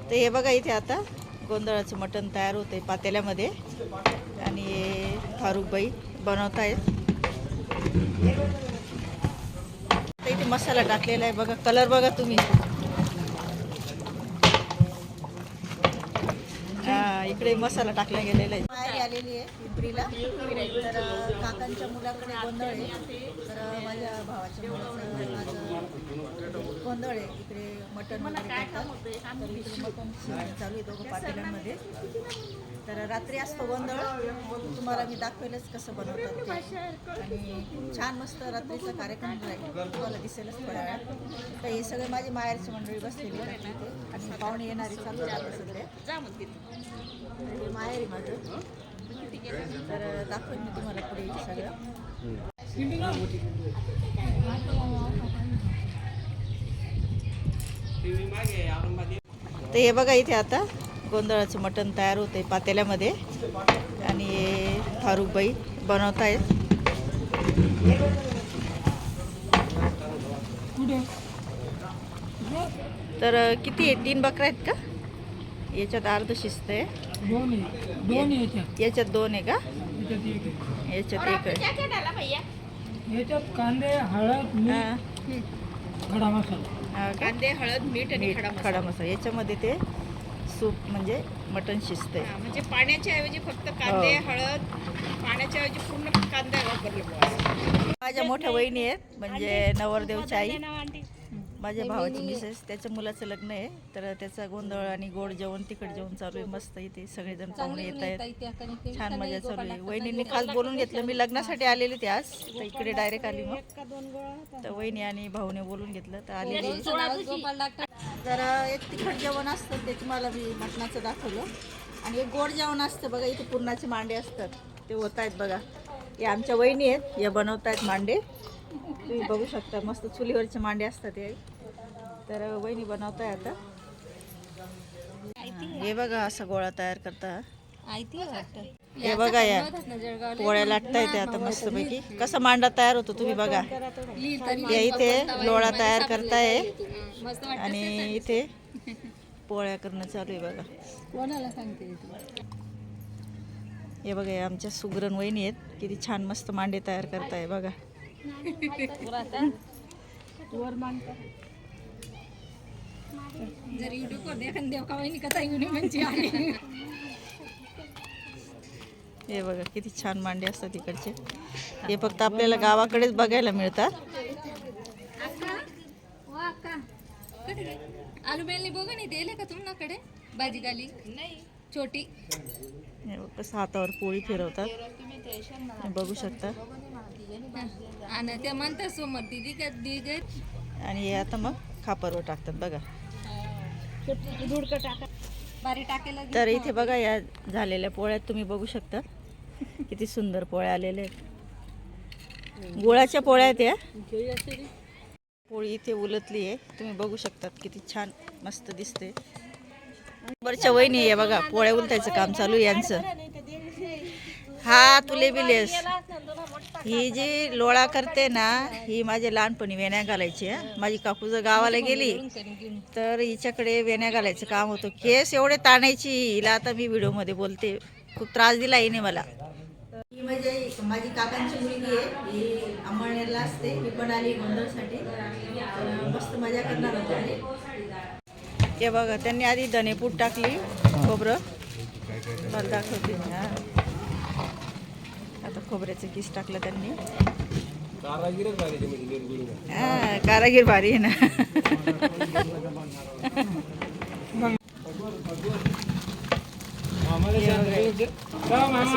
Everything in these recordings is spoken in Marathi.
तर हे बघा इथे आता गोंधळाचं मटण तयार होते पातेल्यामध्ये. आणि फारुखबाई बनवत आहेत इथे मसाला टाकलेला आहे बघा कलर बघा तुम्ही. हा, इकडे मसाला टाकला गेलेला आहे. आलेली आहे पिंपरीला. तर काकांच्या मुलाकडे गोंधळ आहे. तर माझ्या भावाच्या मुलाचं माझं गोंधळ आहे. इकडे मटण वगैरे करतात. तर इकडे मटण चालू आहे दोघं पातेल्यांमध्ये तर रात्री असतो गोंधळ. तुम्हाला मी दाखवेलच कसं बनवतात आणि छान मस्त रात्रीचा कार्यक्रम राहील तुम्हाला दिसेलच थोड्या वेळात. तर हे सगळे माझी माहेरची मंडळी बसलेली आहेत आणि पाहुणे येणारे चालू आहे सध्या. माहेरी माझं. तर दाखवेन मी तुम्हाला पुढे हे सगळं. तर हे बघा इथे आता गोंधळाचं मटण तयार होते पातेल्यामध्ये. आणि हे फारुखबाई बनवत आहेत तर किती आहे तीन बकऱ्या आहेत का? याच्यात अर्ध शिस्त आहे. याच्यात. दोन आहे का? याच्यात एक आहे. कांदे हळद मसाला? कांदे हळद मीठ आणि खडा मसाला. याच्यामध्ये ते सूप म्हणजे मटण शिजते म्हणजे पाण्याच्या ऐवजी फक्त कांदे हो. हळद पाण्याच्या ऐवजी पूर्ण कांदा वापरले. माझ्या मोठ्या वहिनी आहेत म्हणजे नवरदेवच्या आई. माझ्या भावाची मिसेस त्याच्या मुलाचं लग्न आहे. तर त्याचा गोंधळ आणि गोड जेवण तिखट जेवण चालू आहे. मस्त इथे सगळेजण पाहुणे येत आहेत. छान मजा चालू आहे. वहिनींनी खास बोलून घेतलं. मी लग्नासाठी आलेली होती आज. तर इकडे डायरेक्ट आली मग. तर वहिनी आणि भाऊने बोलून घेतलं. तर आलेली तर एक तिखट जेवण असतं ते तुम्हाला मी मटणाचं दाखवलं. आणि एक गोड जेवण असतं बघा इथे पुरणाचे मांडे असतात. ते होत आहेत बघा. हे आमच्या वहिनी आहेत. या बनवत आहेत मांडे. तुम्ही बघू शकता मस्त चुलीवरचे मांडे असतात हे. तर वहिनी बनवत आहे आता. हा, बघा असा गोळा तयार करता. हे बघा या. पोळ्या लाटता येते आता मस्तपैकी. कसा मांडा तयार होतो तुम्ही बघा. या इथे लोळा तयार करताय. आणि इथे पोळ्या करणं चालू आहे बघा. कोणाला सांगते हे बघा आमच्या सुगरण वहिनी आहेत. किती छान मस्त मांडे तयार करताय बघा. जर कथा येऊन म्हणजे आहे. हे बघा किती छान मांडे असतात इकडचे. हे फक्त आपल्याला गावाकडेच बघायला मिळतात. आलू बेलनी बघा नाही दिले का भाजी गाली नाही. छोटी. हे बघ कसं हातावर पोळी फिरवतात. बघू शकता. आणि त्या म्हणतात समोर दिदी का दिदी? आणि हे आता मग खापरवर टाकतात बघा. तर इथे बघा या झालेल्या पोळ्यात तुम्ही बघू शकता. किती सुंदर पोळ्या आलेल्या आहेत. गुळाच्या पोळ्या आहेत या. पोळी इथे उलटली आहे. तुम्ही बघू शकतात किती छान मस्त दिसते. बरच्या वहिनी आहे बघा. पोळ्या उलटायचं काम चालू आहे यांचं. हा तुले बिलेस. ही जी लोळा करते ना ही माझ्या लहानपणी वेण्या घालायची माझी काकू जर गावाला गेली तर हिच्याकडे वेण्या घालायचं काम होतं. केस एवढे ताणायची हिला आता मी व्हिडिओमध्ये बोलते. खूप त्रास दिला हिने मला. ही म्हणजे माझी काकांची मुलगी आहे. ही अंबळनेरला असते. मी पण आली गोंधळसाठी. मस्त मजा करणार होते हे बघा त्यांनी आधी धनेपूट टाकली खोबरं. मला दाखवते हा. खोबऱ्याचं किस टाकलं त्यांनी. हा कारागीर भारी आहे ना.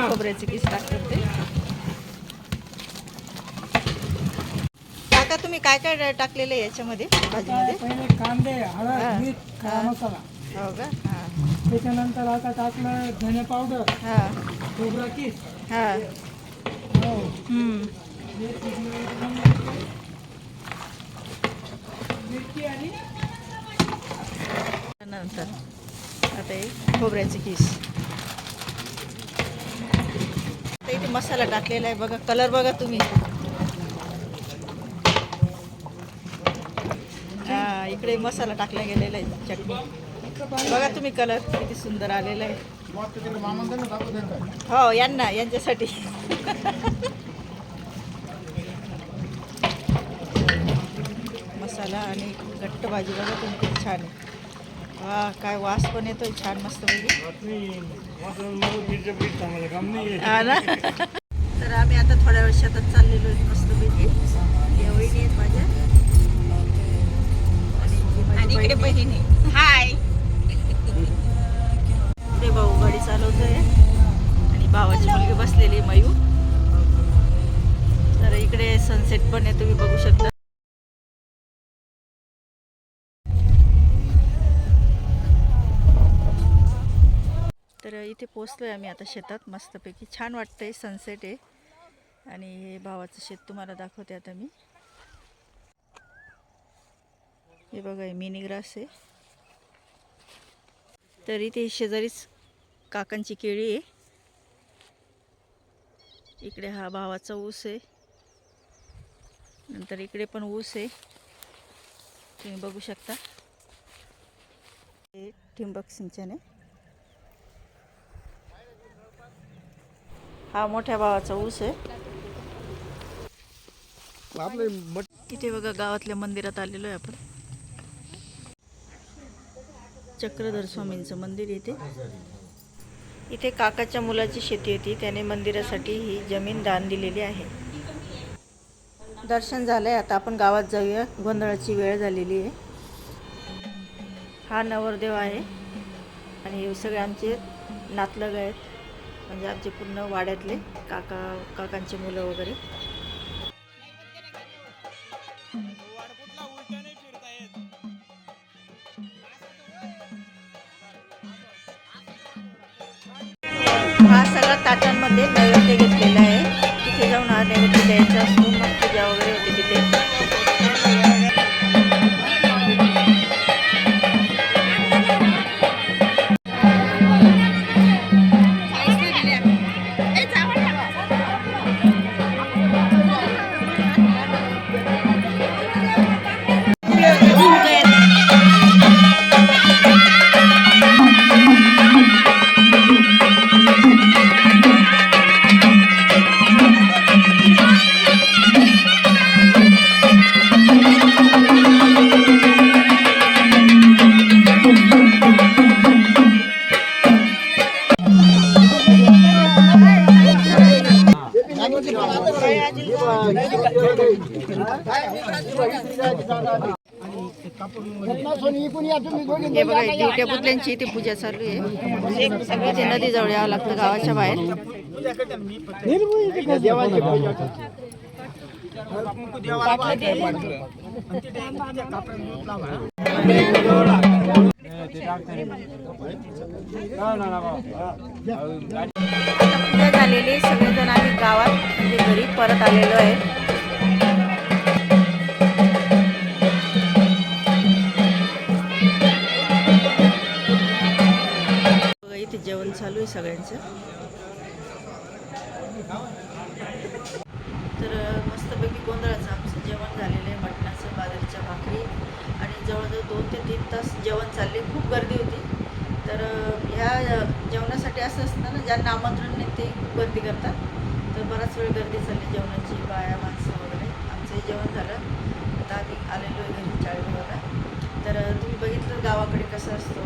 खोबऱ्याचं किस टाकतात ते. काका तुम्ही काय काय टाकलेलं आहे याच्यामध्ये? भाजीमध्ये? पहिले कांदे हा. हळद मीठ खडा मसाला. हो का? हां. त्याच्यानंतर आता टाकलं धने पावडर. हां. खोबरा किस. हां हो हम्म. मिरची आणि नंतर आता हे खोबऱ्याचे किस. आता इथे मसाला मसाला टाकलेला आहे बघा कलर बघा तुम्ही. हा इकडे मसाला टाकला गेलेला आहे चटणी. बघा तुम्ही कलर किती सुंदर आलेला आहे. हो यांना यांच्यासाठी. मसाला आणि घट्ट भाजी बघा तुम्ही किती छान आहे. वा काय वास पण येतोय छान मस्त पैकी. हा ना? तर आम्ही आता थोड्या वेळ शेतात चाललेलो आहे तर इथे पोचलो आहे आम्ही आता शेतात. मस्तपैकी छान वाटतं आहे सनसेट आहे. आणि हे भावाचं शेत तुम्हाला दाखवते आता मी. हे बघा हे मिनी ग्रास आहे. तर इथे शेजारीच काकांची केळी आहे. इकडे हा भावाचा ऊस आहे. नंतर इकडे पण ऊस आहे. तुम्ही बघू शकता. हे ठिंबक सिंचन आहे. हा मोठ्या भावाचा ऊस आहे. इथे बघा गावातल्या मंदिरात आलेलो आहे आपण. चक्रधर स्वामींचं मंदिर इथे. इथे काकाच्या मुलाची शेती होती. त्याने मंदिरासाठी ही जमीन दान दिलेली आहे. दर्शन झालंय. आता आपण गावात जाऊया. गोंधळाची वेळ झालेली आहे. हा नवरदेव आहे. आणि हे सगळे आमचे नातलग आहेत. म्हणजे आमचे पूर्ण वाड्यातले काका काकांचे मुलं वगैरे. हा सगळा ताटांमध्ये हे बघा हे दिवट्या पुतल्यांची इथे पूजा चालू आहे. इथे नदी जवळ यावं लागतं गावाच्या बाहेर. पूजा झालेली सगळेजण आम्ही गावात म्हणजे घरी परत आलेलो आहे. सगळ्यांचं. तर मस्तपैकी गोंधळाचं आमचं जेवण झालेलं आहे मटणाचं बाजरीच्या भाकरी आणि जवळजवळ दोन ते तीन तास जेवण चालले खूप गर्दी होती. तर ह्या जेवणासाठी असं असतं ना ज्यांना आमंत्रण नाही ते खूप गर्दी करतात. तर बराच वेळ गर्दी चालली जेवणाची बाया माणसं वगैरे. आमचंही जेवण झालं. आता आम्ही आलेलो आहे घरी चाळीवाला तर तुम्ही बघितलं गावाकडे कसं असतं?